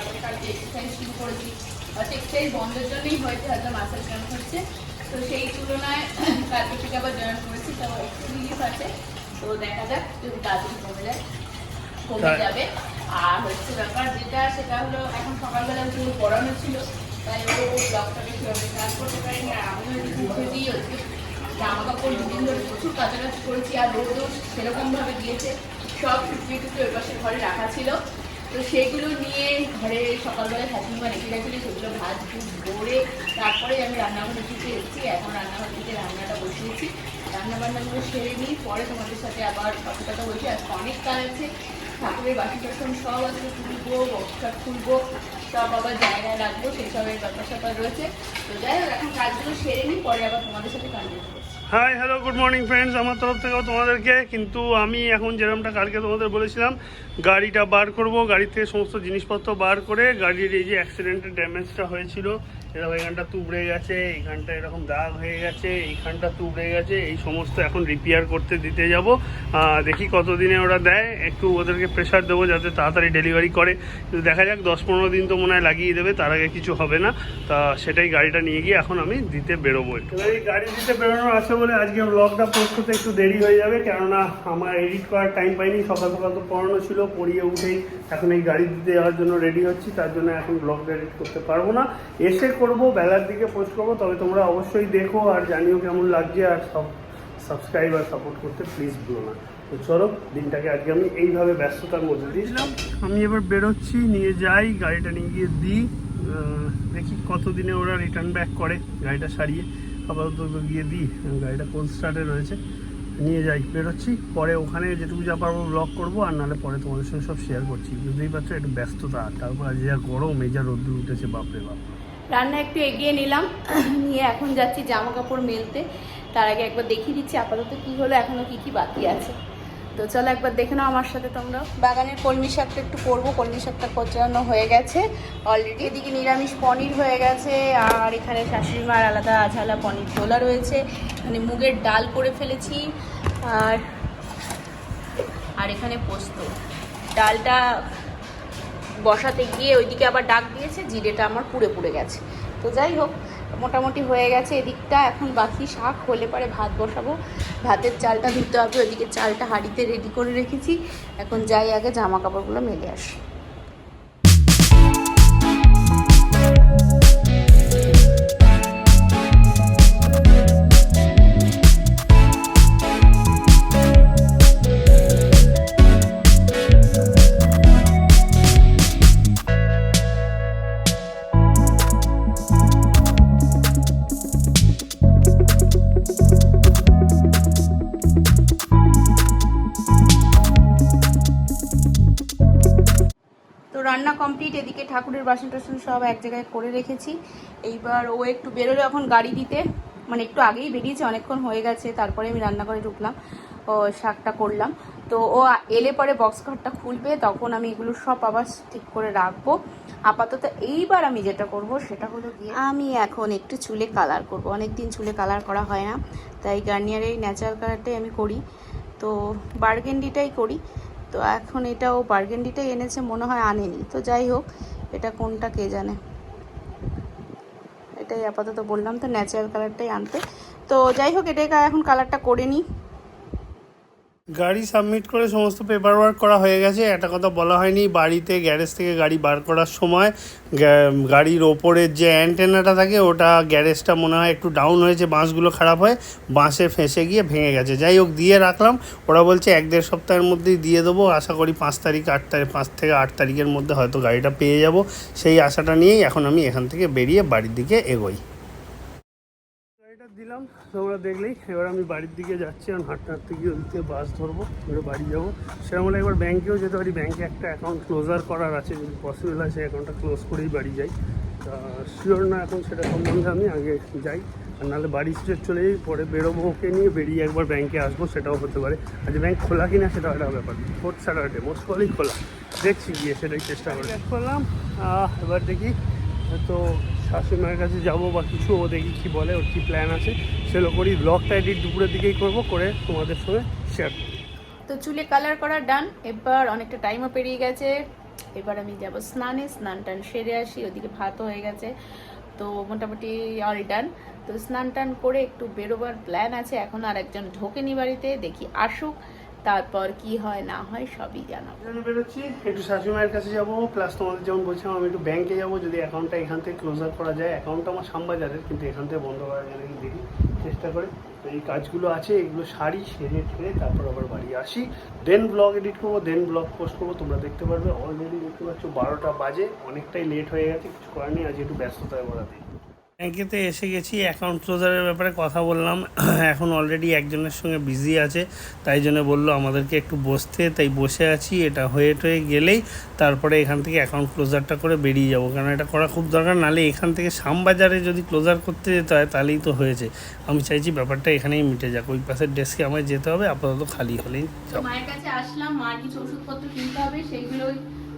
ব্যাপারে কালকে এক্সারসাইজ শুরু করেছি হয়তো এক্সারসাইজ বন্ধের জন্যই হয়েছে হয়তো মাসেল ক্যাম্প হচ্ছে। তো সেই তুলনায় কালকে থেকে আবার জয়েন করেছি তো একটু রিলিফ আছে। তো দেখা যাক যদি তাড়াতাড়ি কমে যায় কমে যাবে। আর হচ্ছে ব্যাপার যেটা সেটা হলো এখন সকালবেলা একটু পড়ানো ছিল তাই ও ব্লগটাকে সেভাবে কাজ করতে পারিনি। আর আমিও এদিকে উঠে দিয়ে হচ্ছে জামা কাপড় দুদিন ধরে প্রচুর কাছাকাছি করেছি আর রোদও সেরকমভাবে দিয়েছে। সব শুকিয়ে টুকিয়ে ওই পাশে ঘরে রাখা ছিল। তো সেগুলো নিয়ে ঘরে সকালবেলা ঠাকুমা রেখে গেছিল সেগুলো ভাত ভুত ভরে তারপরে আমি রান্নাঘরের দিকে এসেছি। এখন রান্নাঘর থেকে রান্নাটা বসিয়েছি। রান্না বান্নাগুলো সেরে নিই। পরে তোমাদের সাথে আবার কথা কথা বলছি। আজকে অনেক কাজ আছে। ঠাকুরের বাসি টাসন সব আছে। তুলবো, বক্সটা খুলবো। সব আবার জায়গায় রাখব। সেই সবের ব্যাপার স্যাপার রয়েছে। তো যাই হোক, এখন কাজগুলো সেরে নিই। পরে আবার তোমাদের সাথে কন্টিনিউ করব hi hello good morning friends আমার তরফ থেকেও তোমাদেরকে, কিন্তু আমি এখন যেরকমটা কালকে তোমাদের বলেছিলাম, গাড়িটা বার করব গাড়ি থেকে সমস্ত জিনিসপত্র বার করে, গাড়ির এই যে অ্যাক্সিডেন্টের ড্যামেজটা হয়েছিল, এরকম এখানটা তুবড়ে গেছে এইখানটা এরকম দাগ হয়ে গেছে, এইখানটা তুবড়ে গেছে, এই সমস্ত এখন রিপেয়ার করতে দিতে যাব। দেখি কতদিনে ওরা দেয়, একটু ওদেরকে প্রেশার দেবো যাতে তাড়াতাড়ি ডেলিভারি করে। কিন্তু দেখা যাক, দশ পনেরো দিন তো মনে হয় লাগিয়ে দেবে, তার আগে কিছু হবে না। তা সেটাই গাড়িটা নিয়ে গিয়ে এখন আমি দিতে বেরোবো একটু। এই গাড়ি দিতে বেরোনোর আছে বলে আজকে ব্লগটা পোস্ট করতে একটু দেরি হয়ে যাবে, কেননা আমার এডিট করার টাইম পাইনি, সকাল সকাল তো পড়ানো ছিল, পড়িয়ে উঠেই এখন এই গাড়ি দিতে যাওয়ার জন্য রেডি হচ্ছি, তার জন্য এখন ব্লগটা এডিট করতে পারব না। এসে করব, বেলার দিকে পোস্ট করব, তবে তোমরা অবশ্যই দেখো আর জানিও কেমন লাগছে, আর সব সাবস্ক্রাইব আর সাপোর্ট করতে প্লিজ ভুলো না। তো চলো, দিনটাকে আজকে আমি এইভাবে ব্যস্ততার মধ্যে দিয়েছিলাম আমি এবার বেরোচ্ছি, নিয়ে যাই, গাড়িটা নিয়ে গিয়ে দিই দেখি কতদিনে ওরা রিটার্ন ব্যাক করে গাড়িটা সারিয়ে। আপাতত গিয়ে দিই। গাড়িটা কোন স্টার্টে রয়েছে, নিয়ে যাই, বেরোচ্ছি। পরে ওখানে যেটুকু যা পারব ব্লগ করব, আর নাহলে পরে তোমাদের সঙ্গে সব শেয়ার করছি। বুঝতেই পারছ, একটু ব্যস্ততা। তারপর আজ যা গরম, এই যা রোদ্দুর উঠেছে, বাপরে বাপ। রান্না একটু এগিয়ে নিলাম। নিয়ে এখন যাচ্ছি জামা কাপড় মেলতে। তার আগে একবার দেখিয়ে দিচ্ছি আপাতত কি হলো এখনও কি কি বাকি আছে। তো চলো একবার দেখে নাও আমার সাথে তোমরা। বাগানের কলমি শাকটা একটু করব, কলমি শাকটা কোচানো হয়ে গেছে। অলরেডি এদিকে নিরামিষ পনির হয়ে গেছে, আর এখানে শাশুড়ি মার আলাদা আঝালা পনির তোলা রয়েছে। এখানে মুগের ডাল করে ফেলেছি, আর আর এখানে পোস্ত। ডালটা বসাতে গিয়ে ওইদিকে আবার ডাক দিয়েছে, জিরেটা আমার পুড়ে পুড়ে গেছে। তো যাই হোক মোটামুটি হয়ে গেছে এদিকটা। এখন বাকি শাক, হলে পরে ভাত বসাবো। ভাতের চালটা ধুতে হবে, ওইদিকে চালটা হাঁড়িতে রেডি করে রেখেছি। এখন যাই আগে জামা কাপড়গুলো মেলে আসি। কমপ্লিট এদিকে ঠাকুরের বাসন টাসন সব এক জায়গায় করে রেখেছি। এইবার ও একটু বেরোলো এখন গাড়ি দিতে। মানে একটু আগেই বেরিয়েছে, অনেকক্ষণ হয়ে গেছে, তারপরে আমি রান্নাঘরে ঢুকলাম, ও শাকটা করলাম। তো ও এলে পরে বক্স ঘরটা খুলবে, তখন আমি এগুলো সব আবার ঠিক করে রাখব। আপাতত এইবার আমি যেটা করব, সেটা হলো গিয়ে আমি এখন একটু চুলে কালার করব। অনেক দিন চুলে কালার করা হয় না, তাই গার্নিয়ারের ন্যাচারাল কালারটাই আমি করি। তো বার্গেন্ডিটাই করি। তো এখন এটা ও বার্গেন্ডিটাই এনেছে, মনে হয় আনেনি। তো যাই হোক, এটা কোনটা কে জানে? এটাই আপাতত বললাম, তো ন্যাচারাল কালারটাই আনতে। তো যাই হোক এটাই এখন কালারটা করে নিই। গাড়ি সাবমিট করে সমস্ত পেপার ওয়ার্ক করা হয়ে গেছে। একটা কথা বলা হয়নি, বাড়িতে গ্যারেজ থেকে গাড়ি বার করার সময় গাড়ির ওপরের যে অ্যান্টেনাটা থাকে, ওটা গ্যারেজটা মনে হয় একটু ডাউন হয়েছে, বাঁশগুলো খারাপ হয়, বাঁশে ফেঁসে গিয়ে ভেঙে গেছে। যাই হোক, দিয়ে রাখলাম। ওরা বলছে এক দেড় সপ্তাহের মধ্যেই দিয়ে দেবো। আশা করি পাঁচ তারিখ, আট তারিখ, পাঁচ থেকে আট তারিখের মধ্যে হয়তো গাড়িটা পেয়ে যাব। সেই আশাটা নিয়েই এখন আমি এখান থেকে বেরিয়ে বাড়ির দিকে এগোই। তোমরা দেখলেই এবার আমি বাড়ির দিকে যাচ্ছি আর হাঁটতে হাঁটতে গিয়ে ওদিকে বাস ধরবো এবার বাড়ি যাব। সেরকম হলে একবার ব্যাঙ্কেও যেতে পারি। ব্যাঙ্কে একটা অ্যাকাউন্ট ক্লোজার করার আছে, যদি পসিবল হয় সেই অ্যাকাউন্টটা ক্লোজ করেই বাড়ি যাই। শিওর না এখন সেটা সম্বন্ধে আমি আগে যাই। আর নাহলে বাড়ি স্ট্রেট চলে যাই, পরে বেরোবো ওকে নিয়ে, বেরিয়ে একবার ব্যাঙ্কে আসব, সেটাও হতে পারে। আজ ব্যাঙ্ক খোলা কিনা সেটাও একটা ব্যাপার। ফোর্থ স্যাটারডে মোস্ট কলই খোলা। দেখছি গিয়ে সেটাই চেষ্টা করে। করলাম এবার দেখি তো শাশুড়িমার কাছে যাব বা কিছু, ও দেখি কী বলে, ওর কী প্ল্যান আছে। সেগুলো করি ব্লগটা এডিট দুপুরের দিকেই করব, করে তোমাদের সঙ্গে শেয়ার করব। তো চুলে কালার করা ডান এবার অনেকটা টাইমও পেরিয়ে গেছে। এবার আমি যাব স্নানে, স্নান টান সেরে আসি, ওদিকে ভাতও হয়ে গেছে। তো মোটামুটি অল ডান তো স্নান টান করে একটু বেরোবার প্ল্যান আছে। এখন আর একজন ঢোকেনি বাড়িতে, দেখি আসুক। তারপর কি হয়, না হয়, সবই বেরোচ্ছি, একটু শাশুড়ি মায়ের কাছে যাব প্লাস তোমাদের যেমন বলছিলাম, আমি একটু ব্যাংকে যাব, যদি অ্যাকাউন্টটা এখান থেকে ক্লোজার করা যায়। অ্যাকাউন্টটা আমার শ্যামবাজারের, কিন্তু এখান থেকে বন্ধ করা যায় নাকি দেখি চেষ্টা করে। এই কাজগুলো আছে, এগুলো সারি, সেরে ঠেরে তারপর আবার বাড়ি আসি। দেন ব্লগ এডিট করব দেন ব্লগ পোস্ট করব, তোমরা দেখতে পারবে। অলরেডি দেখতে পাচ্ছ, বারোটা বাজে, অনেকটাই লেট হয়ে গেছে, কিছু করার নেই, আজ একটু ব্যস্ততায় বলা দিই ব্যাংকেতে এসে গেছি অ্যাকাউন্ট ক্লোজারের ব্যাপারে কথা বললাম। এখন অলরেডি একজনের সঙ্গে বিজি আছে, তাই জন্য বলল আমাদেরকে একটু বসতে, তাই বসে আছি। এটা হয়ে টয়ে গেলেই তারপরে এখান থেকে অ্যাকাউন্ট ক্লোজারটা করে বেরিয়ে যাব। কারণ এটা করা খুব দরকার নালে এখান থেকে শ্যামবাজারে যদি ক্লোজার করতে যেতে হয়, তাহলেই তো হয়েছে। আমি চাইছি ব্যাপারটা এখানেই মিটে যাক। ওই পাশের ডেস্কে আমায় যেতে হবে, আপাতত খালি হলেই মায়ের কাছে আসলাম, মার কিছু ওষুধপত্র কিনতে হবে সেগুলো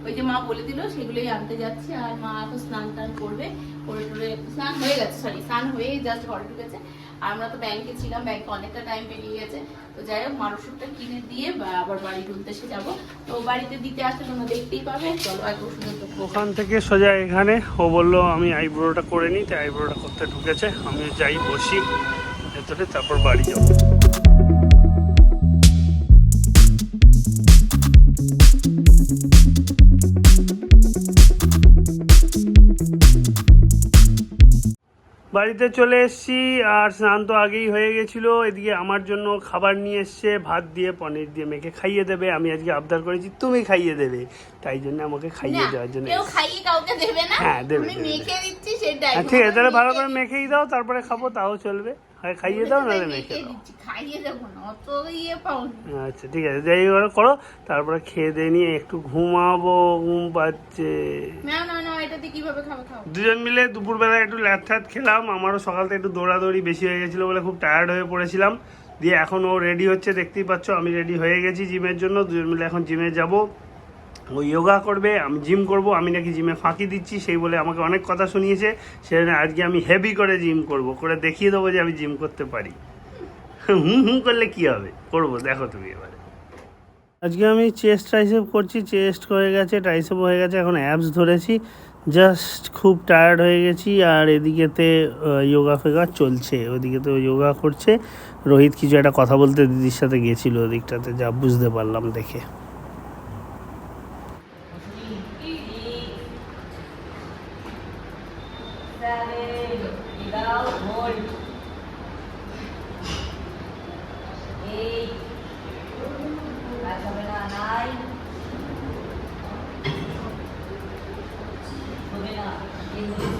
ওই যে মা বলে দিল, সেগুলোই আনতে যাচ্ছে। আর মা এখন স্নান টান করবে, করে টরে স্নান হয়ে গেছে সরি স্নান হয়ে জাস্ট ঘরে ঢুকেছে। আমরা তো ব্যাংকে ছিলাম ব্যাংকে অনেকটা টাইম পেরিয়ে গেছে। তো যাই হোক মার ওষুধটা কিনে দিয়ে আবার বাড়ি তুলতে এসে যাব। তো বাড়িতে দিতে আসলে তোমরা দেখতেই পাবে। চলো ওষুধের তো ওখান থেকে সোজা এখানে, ও বলল, আমি আইব্রোটা করে নিই। তাই আইব্রোটা করতে ঢুকেছে। আমি যাই বসি, ভেতরে, তারপর বাড়ি যাব। বাড়িতে চলে এসেছি আর স্নান তো আগেই হয়ে গেছিল। এদিকে আমার জন্য খাবার নিয়ে এসছে ভাত দিয়ে পনির দিয়ে মেখে খাইয়ে দেবে। আমি আজকে আবদার করেছি তুমি খাইয়ে দেবে। তাই জন্য আমাকে খাইয়ে দেওয়ার জন্য হ্যাঁ, দেবে, হ্যাঁ, ঠিক আছে তাহলে ভালো করে মেখেই দাও তারপরে খাব তাও চলবে। খাইয়ে দাও দাও। খাইয়ে দেবো না অত ইয়ে পাও আচ্ছা ঠিক আছে যাই করে করো তারপরে খেয়ে দিয়ে নিয়ে একটু ঘুমাবো ঘুম পাচ্ছে। না না না এটাতে কীভাবে খাবে খাও। দুজন মিলে দুপুরবেলা একটু ল্যাথ্যাত খেলাম আমারও সকাল থেকে একটু দৌড়াদৌড়ি বেশি হয়ে গেছিল বলে খুব টায়ার্ড হয়ে পড়েছিলাম। দিয়ে এখন ও রেডি হচ্ছে দেখতেই পাচ্ছ আমি রেডি হয়ে গেছি জিমের জন্য দুজন মিলে এখন জিমে যাব। ও যোগা করবে, আমি জিম করব, আমি নাকি জিমে ফাঁকি দিচ্ছি, সেই বলে আমাকে অনেক কথা শুনিয়েছে। সেজন্য আজকে আমি হেভি করে জিম করব, করে দেখিয়ে দেবো যে আমি জিম করতে পারি। হুম হুম করলে কি হবে? করব, দেখো তুমি এবারে। আজকে আমি চেস্ট ট্রাইসেপ করছি চেস্ট হয়ে গেছে ট্রাইসেপ হয়ে গেছে, এখন অ্যাপস ধরেছি। জাস্ট খুব টায়ার্ড হয়ে গেছি, আর এদিকেতে যোগা ফেগা চলছে। ওদিকে তো যোগা করছে। রোহিত কিছু একটা কথা বলতে দিদির সাথে গেছিল ওদিকটাতে, যা বুঝতে পারলাম দেখে। ইলেভেন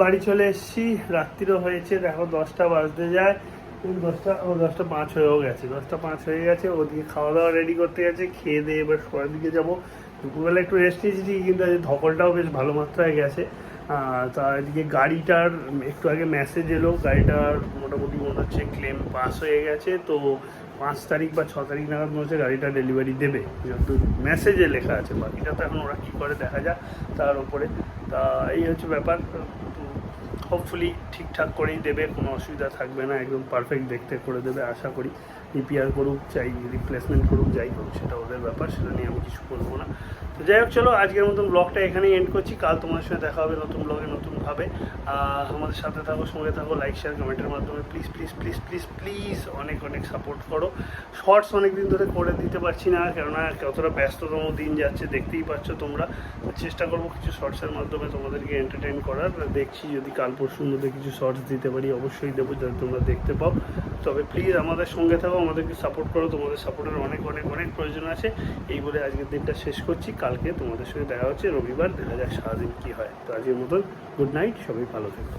বাড়ি চলে এসেছি। রাত্রিরও হয়েছে দেখো দশটা বাজতে যায়। দশটা দশটা পাঁচ হয়েও গেছে। দশটা পাঁচ হয়ে গেছে ওদিকে খাওয়া দাওয়া রেডি করতে গেছে খেয়ে দিয়ে এবার শোয়ার দিকে যাব। দুপুরবেলা একটু রেস্ট নিয়েছি ঠিকই, কিন্তু আজ ধকলটাও বেশ ভালো মাত্রায় গেছে। তা এদিকে গাড়িটার একটু আগে মেসেজ এলো গাড়িটার মোটামুটি মনে হচ্ছে ক্লেম পাস হয়ে গেছে তো পাঁচ তারিখ বা ছ তারিখ নাগাদ মনে হচ্ছে গাড়িটা ডেলিভারি দেবে। যেহেতু মেসেজে লেখা আছে বাকিটা তো এখন ওরা কী করে দেখা যাক তার উপরে। তা এই হচ্ছে ব্যাপার। হোপফুলি ঠিকঠাক করেই দেবে, কোনো অসুবিধা থাকবে না, একদম পারফেক্ট দেখতে করে দেবে, আশা করি। রিপেয়ার করুক চাই রিপ্লেসমেন্ট করুক, যাই করুক সেটা ওদের ব্যাপার, সেটা নিয়ে আমি কিছু বলব না। তো যাই হোক, চলো, আজকের মতন ব্লগটা এখানেই এন্ড করছি। কাল তোমার সঙ্গে দেখা হবে নতুন ব্লগে নতুনভাবে আমাদের সাথে থাকো, সঙ্গে থাকো লাইক শেয়ার কমেন্টের মাধ্যমে। Please please please please please অনেক অনেক সাপোর্ট করো। শর্টস অনেক দিন ধরে করে দিতে পারছি না, কেননা কতটা ব্যস্ততম দিন যাচ্ছে, দেখতেই পাচ্ছ তোমরা। চেষ্টা করব কিছু শর্টসের মাধ্যমে তোমাদেরকে এন্টারটেন করার। দেখছি যদি কাল পরশুর মধ্যে কিছু শর্টস দিতে পারি, অবশ্যই দেবো, যাতে তোমরা দেখতে পাও। তবে প্লিজ আমাদের সঙ্গে থাকো আমাদেরকে সাপোর্ট করো, তোমাদের সাপোর্টের অনেক অনেক অনেক প্রয়োজন আছে। এই বলে আজকের দিনটা শেষ করছি। কালকে তোমাদের সঙ্গে দেখা হচ্ছে, রবিবার। দেখা যাক সারাদিন কী হয়। তো আজকের মতন গুড নাইট সবাই ভালো থেকো।